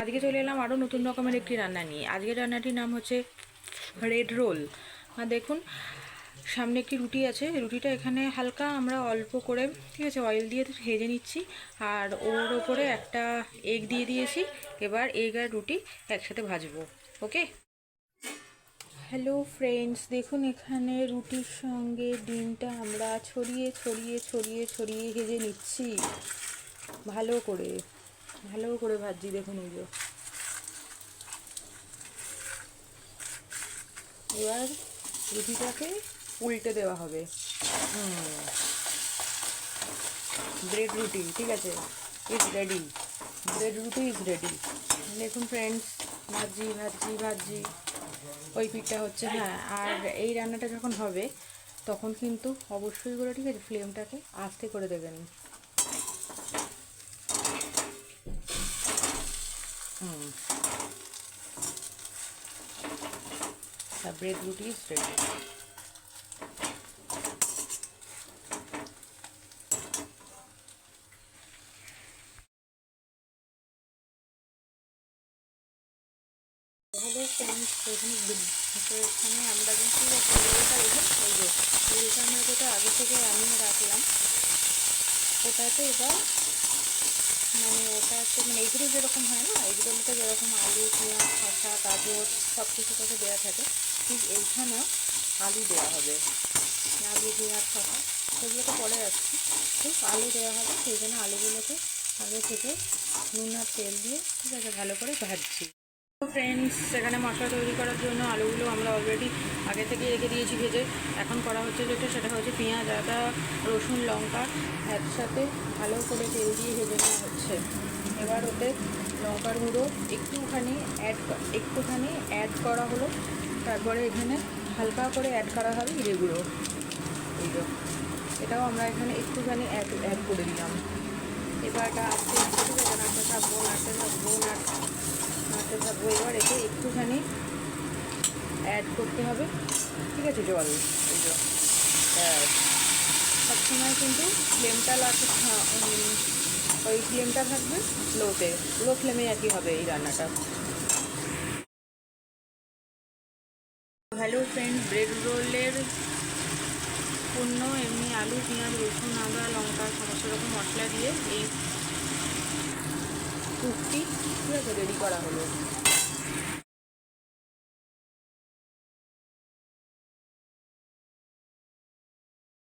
আজকে চলে এলাম আরও নতুন রকমের একটি রান্না নিয়ে। আজকের রান্নাটির নাম হচ্ছে রেড রোল আর দেখুন, সামনে একটি রুটি আছে। রুটিটা এখানে হালকা আমরা অল্প করে, ঠিক আছে অয়েল দিয়ে ভেজে নিচ্ছি। আর ওর ওপরে একটা এগ দিয়ে দিয়েছি। এবার এগ আর রুটি একসাথে ভাজবো। ওকে হ্যালো ফ্রেন্ডস দেখুন এখানে রুটির সঙ্গে ডিমটা আমরা ছড়িয়ে ছড়িয়ে ছড়িয়ে ছড়িয়ে ভেজে নিচ্ছি। ভালো করে। ভালো করে ভাজছি দেখুন যে। এবার রুটিটাকে উল্টে দেওয়া হবে। ব্রেড রুটি ঠিক আছে? Is ready bread roti is ready দেখুন ফ্রেন্ডস ভাজি ভাজি ভাজি। ওই পিঠটা হচ্ছে হ্যাঁ আর এই রান্নাটা যখন হবে, তখন কিন্তু অবশ্যই করে, ঠিক আছে ফ্লেমটাকে আস্তে করে দেবেন। The bread roti is ready. Hello friends এখানে তো এখানে আমরা কিন্তু দেখুন, এই যে রোলটা আমরা যেটা আগে থেকে আনিয়ে রাখলাম, ওটাতে এবার মানে ওটাতে মানে এইগুলো যেরকম হয় না এইগুলোর মধ্যে যেরকম আলু, পেঁয়াজ, শসা, গাজর সব কিছু তাকে দেওয়া থাকে, ঠিক এইখানেও আলু দেওয়া হবে। আলু পেঁয়াজ, শসা সেগুলোকে পরে আসছি ঠিক আলু দেওয়া হবে, সেই জন্য আলুগুলোকে আগে থেকে নুন আর তেল দিয়ে ঠিক আছে, ভালো করে ভাজছি। ফ্রেন্ডস সেখানে মশলা তৈরি করার জন্য আলুগুলো আমরা অলরেডি আগে থেকে রেখে দিয়েছি ভেজে। এখন করা হচ্ছে যেটা, সেটা হচ্ছে পেঁয়াজ, আদা, রসুন, লঙ্কা একসাথে ভালো করে তেল দিয়ে ভেজে নেওয়া হচ্ছে। এবার ওতে লঙ্কার গুঁড়ো একটুখানি অ্যাড একটুখানি অ্যাড করা হলো। তারপরে এখানে হালকা করে অ্যাড করা হবে জিরে গুঁড়ো। এই যে, এটাও আমরা এখানে একটুখানি অ্যাড অ্যাড করে দিলাম। এবার এটা আস্তে আস্তে থাকব, নাড়তে থাকব, নাড়তে থাকব এবার এতে একটুখানি অ্যাড করতে হবে। ঠিক আছে জল ব্যাস। সবসময় কিন্তু ফ্লেমটা লাগবে হ্যাঁ, ওই ফ্লেমটা থাকবে লোতে লো ফ্লেমে আর কি হবে এই রান্নাটা। হ্যালো ফ্রেন্ড ব্রেড রোলের পণ্য এমনি আলু পেঁয়াজ রসুন আদা লঙ্কা সমস্ত রকম মশলা দিয়ে এই কুকটি ঠিক আছে রেডি করা হলো।